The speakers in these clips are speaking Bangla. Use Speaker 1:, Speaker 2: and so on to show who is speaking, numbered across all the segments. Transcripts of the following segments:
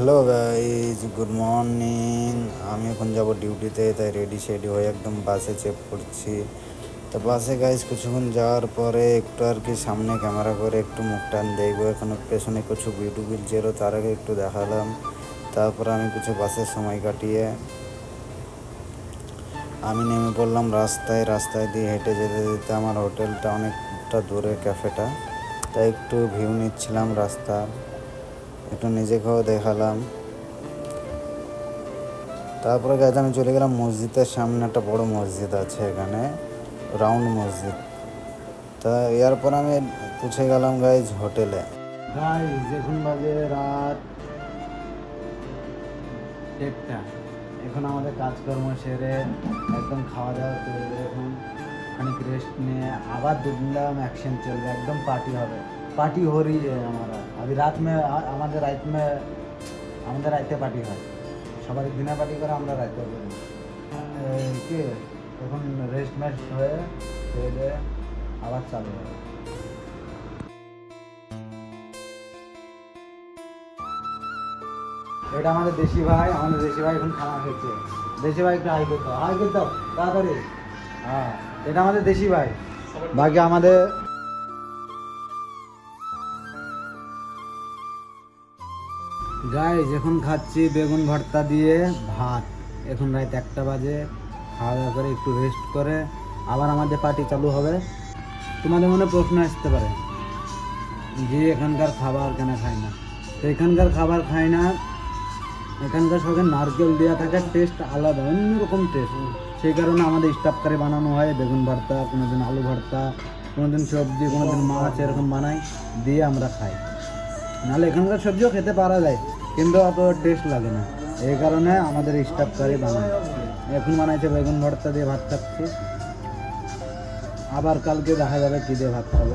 Speaker 1: হ্যালো গাইজ গুড মর্নিং আমি এখন যাব ডিউটিতে তাই রেডি সেডি হয়ে একদম বাসে চেক করছি তো বাসে গাইজ কিছুক্ষণ যাওয়ার পরে একটু আর কি সামনে ক্যামেরা করে একটু মুখ টান দেখব। এখন পেছনে কিছু ভিডিও ছিল তার আগে একটু দেখালাম। তারপর আমি কিছু বাসের সময় কাটিয়ে আমি নেমে পড়লাম রাস্তায়। রাস্তায় দিয়ে হেঁটে যেতে যেতে আমার হোটেলটা অনেকটা দূরে ক্যাফেটা তাই একটু ভিউ নিচ্ছিলাম রাস্তার। একটু নিজেকেও দেখালাম। তারপরে গাইজ আমি চলে গেলাম মসজিদের সামনে একটা বড় মসজিদ আছে এখানে রাউন্ড মসজিদ। তা এরপর আমি পৌঁছে গেলাম গাইজ হোটেলে গাইজ এখন বাজে রাত দেড়টা। এখন আমাদের কাজকর্ম সেরে একদম খাওয়া দাওয়া করে এখন। খানিক রেস্ট নিয়ে আবার দুদিন অ্যাকশন চলবে একদম পার্টি হবে पार्टी हो रही है हमारा अभी रात में आ- আমাদের রাত में আমাদের রাতে পার্টি হয় সবার দিনে পার্টি করে আমরা রাতে করি এই কি এখন রেস্ট ম্যাস্ট হয়ে খেয়ে দিয়ে আবার চালু হবে এটা আমাদের দেশি ভাই আমাদের দেশি ভাই এখন খানা খেয়েছে দেশি ভাই একটু হাই করতে হাই করতে দাও, তাড়াতাড়ি হ্যাঁ এটা আমাদের দেশি ভাই। বাকি আমাদের গাইজ এখন খাচ্ছি বেগুন ভর্তা দিয়ে ভাত। এখন রাত একটা বাজে। খাওয়া দাওয়া করে একটু রেস্ট করে। আবার আমাদের পার্টি চালু হবে। তোমাদের মনে প্রশ্ন আসতে পারে যে এখানকার খাবার কেন খায় না? তো এখানকার খাবার খায় না। এখানকার সঙ্গে নারকেল দেওয়া থাকার টেস্ট আলাদা, অন্যরকম টেস্ট সেই কারণে আমাদের স্টাফ কারি বানানো হয়, বেগুন ভর্তা কোনো দিন আলু ভর্তা কোনো দিন সবজি কোনো দিন মাছ, এরকম বানাই, দিয়ে আমরা খাই। নাহলে এখানকার সবজিও খেতে পারা যায়, কিন্তু অত টেস্ট লাগে না। এই কারণে আমাদের স্টাফ কারি বানায় এখন বানাইছে বেগুন ভর্তা দিয়ে ভাত খাচ্ছি। আবার কালকে দেখা যাবে কী দিয়ে ভাত খাব।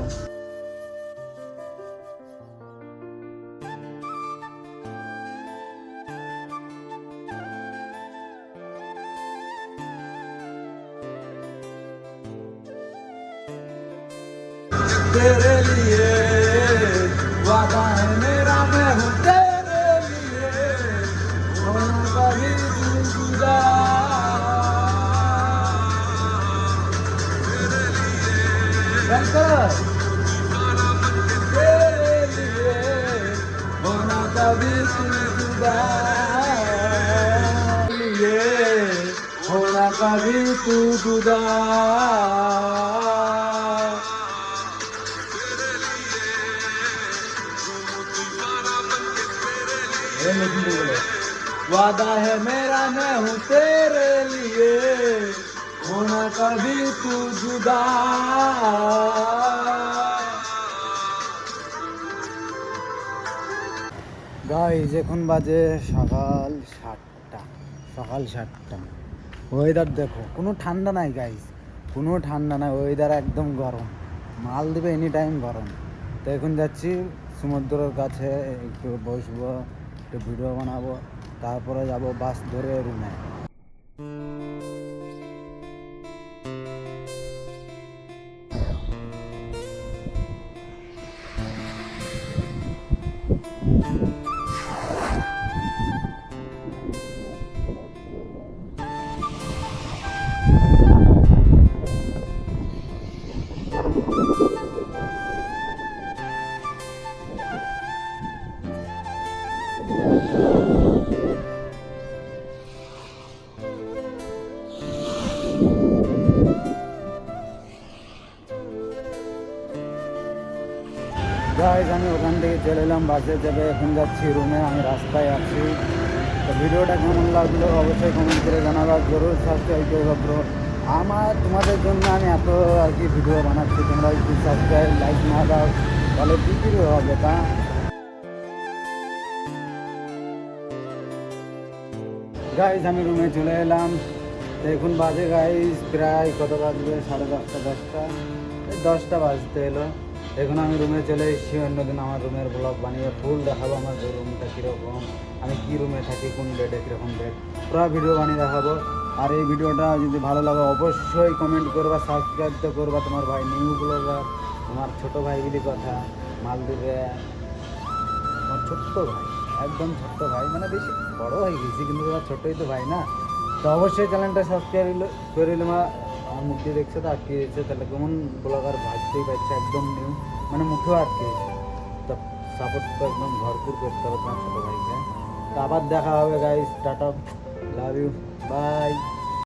Speaker 1: तेरे लिए। वादा है मेरा, मैं हूँ तेरे लिए। होना कभी जुदा। तेरे लिए। होना होना कभी तू जुदा। वादा है मेरा मैं हूँ तेरे लिए होना कभी तू जुदा গাইজ এখন বাজে সকাল সাতটা সকাল সাতটা ওয়েদার দেখো কোনো ঠান্ডা নাই গাইজ কোনো ঠান্ডা নাই ওয়েদার একদম গরম মাল দেবে এনি টাইম গরম তো এখন যাচ্ছি সমুদ্রের কাছে একটু বসবো একটু ভিডিও বানাবো তারপরে যাব বাস ধরে রুমে গাইজ আমি ওখান থেকে চলে এলাম, বাসে যাবে এখন যাচ্ছি রুমে আমি রাস্তায় আছি। তো ভিডিওটা কেমন লাগল অবশ্যই কমেন্ট করে জানাবা, জরুর সাবস্ক্রাইব ব্রো আমার, তোমাদের জন্য আমি এত আর কি ভিডিও বানাচ্ছি, তোমরা একটু সাবস্ক্রাইব লাইক না দাও, তাহলে কী হবে তা? গাইজ আমি রুমে চলে এলাম। এখন বাজে গাইজ প্রায় কত বাজবে? সাড়ে দশটা দশটা? দশটা বাজতে এলো। এখন আমি রুমে চলে এসেছি, অন্যদিন আমার রুমের ব্লগ বানিয়ে ফুল দেখাবো আমার রুমটা কীরকম, আমি কী রুমে থাকি, কোন বেডে কীরকম বেড পুরো ভিডিও বানিয়ে দেখাবো। আর এই ভিডিওটা যদি ভালো লাগে, অবশ্যই কমেন্ট করবা সাবস্ক্রাইব তো করবা তোমার ভাই নিউ ব্লগার তোমার ছোটো ভাইগুলি কথা, মালদ্বীপে আমার ছোট্ট ভাই, একদম ছোট্ট ভাই মানে বেশি বড় হয়ে গেছি, কিন্তু তোমার ছোটই তো ভাই না। তো অবশ্যই চ্যানেলটা সাবস্ক্রাইব করে মা আমার মুখে দেখছে তো আটকে দিয়েছে তাহলে কেমন ব্লগার ভাবতেই পারছে, একদম নিউ মানে মুখেও আটকে দিয়েছে তা সাপোর্ট তো একদম ভরপুর করতে হবে তোমার ছোটো ভাইকে। তো আবার দেখা হবে guys tata love you bye